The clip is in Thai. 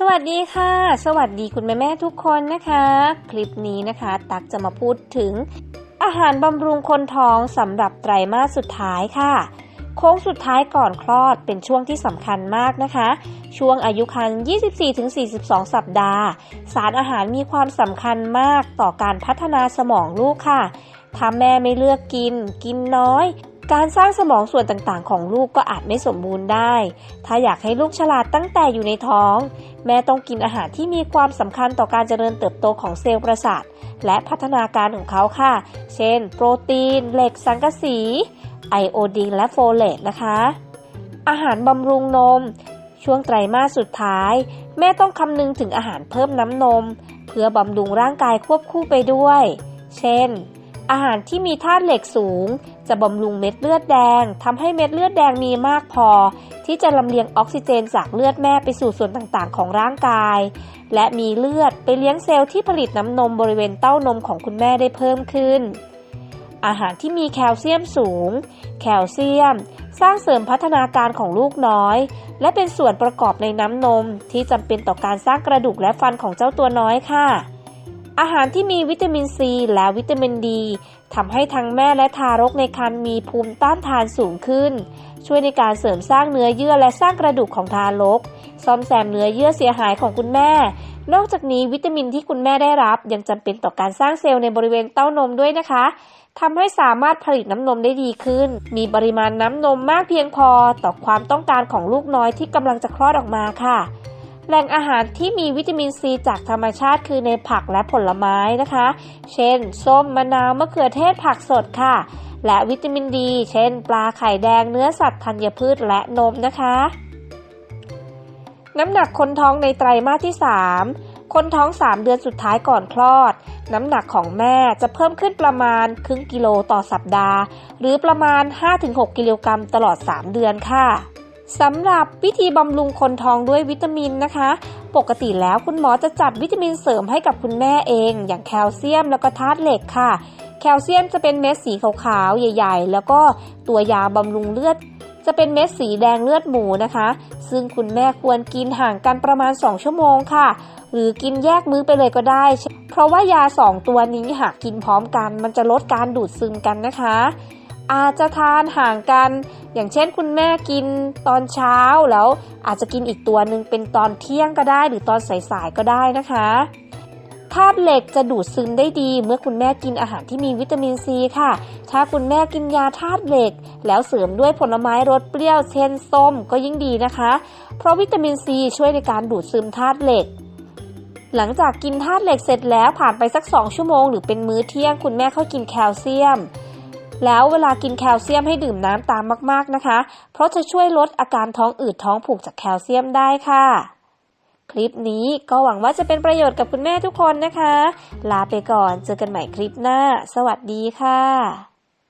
สวัสดีค่ะ สวัสดีคุณแม่แม่ทุกคนนะคะ คลิปนี้นะคะ ตักจะมาพูดถึง อาหารบำรุงคนท้องสำหรับไตรมาสสุดท้ายค่ะ โค้งสุดท้ายก่อนคลอดเป็นช่วงที่สำคัญมากนะคะ ช่วงอายุครรภ์24-42 สัปดาห์ สารอาหารมีความสำคัญมากต่อการพัฒนาสมองลูกค่ะถ้าแม่ไม่เลือกกิน กินน้อย การสร้างสมองส่วนต่างๆ ของลูกก็อาจไม่สมบูรณ์ได้ ถ้าอยากให้ลูกฉลาดตั้งแต่อยู่ในท้อง แม่ต้องกินอาหารที่มีความสำคัญต่อการเจริญเติบโตของเซลล์ประสาท และพัฒนาการของเขาค่ะ เช่น โปรตีน เหล็ก สังกะสี ไอโอดีน และโฟเลตนะคะ อาหารบำรุงนม ช่วงไตรมาสสุดท้าย แม่ต้องคำนึงถึงอาหารเพิ่มน้ำนม เพื่อบำรุงร่างกายควบคู่ไปด้วย เช่น อาหารที่มีธาตุเหล็กสูง จะบำรุงเม็ดเลือดแดงทำให้เม็ดเลือดแดงมีมากพอ ที่จะลำเลียงออกซิเจนจากเลือดแม่ไปสู่ส่วนต่างๆ ของร่างกาย และมีเลือดไปเลี้ยงเซลล์ที่ผลิตน้ำนมบริเวณเต้านมของคุณแม่ได้เพิ่มขึ้น อาหารที่มีแคลเซียมสูง แคลเซียม สร้างเสริมพัฒนาการของลูกน้อย และเป็นส่วนประกอบในน้ำนมที่จำเป็นต่อการสร้างกระดูกและฟันของเจ้าตัวน้อยค่ะ อาหารที่มีวิตามินซีและวิตามินดีทำให้ทั้งแม่และทารกในครรภ์มีภูมิต้านทานสูงขึ้น ช่วยในการเสริมสร้างเนื้อเยื่อและสร้างกระดูกของทารก ซ่อมแซมเนื้อเยื่อเสียหายของคุณแม่ นอกจากนี้วิตามินที่คุณแม่ได้รับ ยังจำเป็นต่อการสร้างเซลล์ในบริเวณเต้านมด้วยนะคะทำให้สามารถผลิตน้ำนมได้ดีขึ้น มีปริมาณน้ำนมมากเพียงพอต่อความต้องการของลูกน้อยที่กำลังจะคลอดออกมาค่ะ แหล่งอาหารที่มีวิตามินซีจากธรรมชาติคือในผักและผลไม้นะคะ เช่น ส้มมะนาวมะเขือเทศผักสดค่ะ และวิตามินดี เช่น ปลาไข่แดงเนื้อสัตว์ธัญพืชและนมนะคะ น้ำหนักคนท้องในไตรมาสที่ 3 คนท้อง 3 เดือนสุดท้ายก่อนคลอด น้ำหนักของแม่จะเพิ่มขึ้นประมาณครึ่งกิโลต่อสัปดาห์ หรือประมาณ 5-6 กิโลกรัมตลอด 3 เดือนค่ะ สำหรับวิธีบำรุงคนท้องด้วยวิตามินนะคะ ปกติแล้วคุณหมอจะจัดวิตามินเสริมให้กับคุณแม่เอง อย่างแคลเซียมแล้วก็ธาตุเหล็กค่ะ แคลเซียมจะเป็นเม็ดสีขาวๆ ใหญ่ ๆ แล้วก็ตัวยาบำรุงเลือด จะเป็นเม็ดสีแดงเลือดหมูนะคะ ซึ่งคุณแม่ควรกินห่างกันประมาณ 2 ชั่วโมงค่ะ หรือกินแยกมื้อไปเลยก็ได้ เพราะว่ายา 2 ตัวนี้หากกินพร้อมกัน มันจะลดการดูดซึมกันนะคะ อาจจะทานห่างกัน อย่างเช่นคุณแม่กินตอนเช้าแล้วอาจจะกินอีกตัวหนึ่งเป็นตอนเที่ยงก็ได้หรือตอนสายๆก็ได้นะคะธาตุเหล็กจะดูดซึมได้ดี เมื่อคุณแม่กินอาหารที่มีวิตามินซีค่ะ ถ้าคุณแม่กินยาธาตุเหล็ก แล้วเสริมด้วยผลไม้รสเปรี้ยวเช่นส้มก็ยิ่งดีนะคะ เพราะวิตามินซีช่วยในการดูดซึมธาตุเหล็ก หลังจากกินธาตุเหล็กเสร็จแล้วผ่านไปสัก 2 ชั่วโมง หรือเป็นมื้อเที่ยงคุณแม่ค่อยกินแคลเซียม แล้วเวลากินแคลเซียมให้ดื่มน้ำตามมากๆนะคะ เพราะจะช่วยลดอาการท้องอืดท้องผูกจากแคลเซียมได้ค่ะ คลิปนี้ก็หวังว่าจะเป็นประโยชน์กับคุณแม่ทุกคนนะคะ ลาไปก่อนเจอกันใหม่คลิปหน้า สวัสดีค่ะ